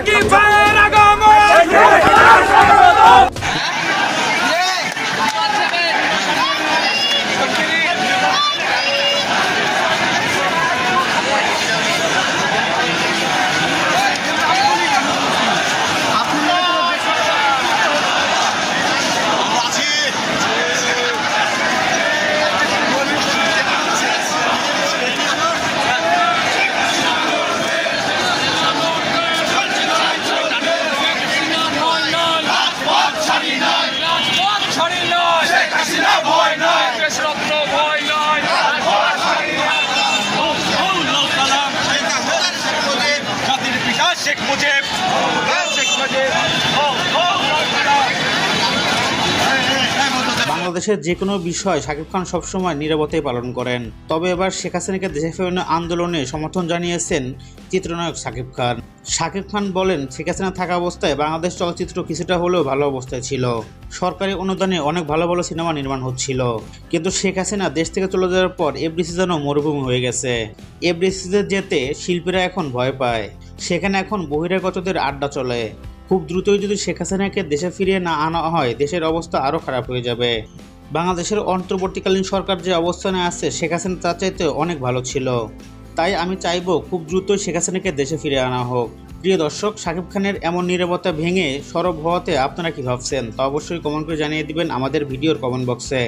Rocky Fire! বুঝে বাংলাদেশের যে কোনো বিষয় শাকিব খান সবসময় নিরাপত্তাই পালন করেন। তবে এবার শেখ হাসিনাকে দেশে ফেরানোর আন্দোলনে সমর্থন জানিয়েছেন চিত্রনায়ক শাকিব খান। শাকিব খান বলেন, শেখ হাসিনা থাকা অবস্থায় বাংলাদেশ চলচ্চিত্র কিছুটা হলেও ভালো অবস্থায় ছিল। সরকারি অনুদানে অনেক ভালো ভালো সিনেমা নির্মাণ হচ্ছিল। কিন্তু শেখ হাসিনা দেশ থেকে চলে যাওয়ার পর এফডিসি যেন মরুভূমি হয়ে গেছে। এফডিসিতে যেতে শিল্পীরা এখন ভয় পায়। সেখানে এখন বহিরাগতদের আড্ডা চলে। খুব দ্রুতই যদি শেখ হাসিনাকে দেশে ফিরিয়ে না আনা হয়, দেশের অবস্থা আরও খারাপ হয়ে যাবে। বাংলাদেশের অন্তর্বর্তীকালীন সরকার যে অবস্থানে আছে, শেখ হাসিনা তার চাইতে অনেক ভালো ছিল। তাই আমি চাইব খুব দ্রুত শেখ হাসিনাকে দেশে ফিরে আনা হোক। প্রিয় দর্শক, শাকিব খানের এমন নিরাপত্তা ভেঙে সরব হওয়াতে আপনারা কি ভাবছেন? তা অবশ্যই কমেন্ট করে জানিয়ে দিবেন আমাদের ভিডিওর কমেন্ট বক্সে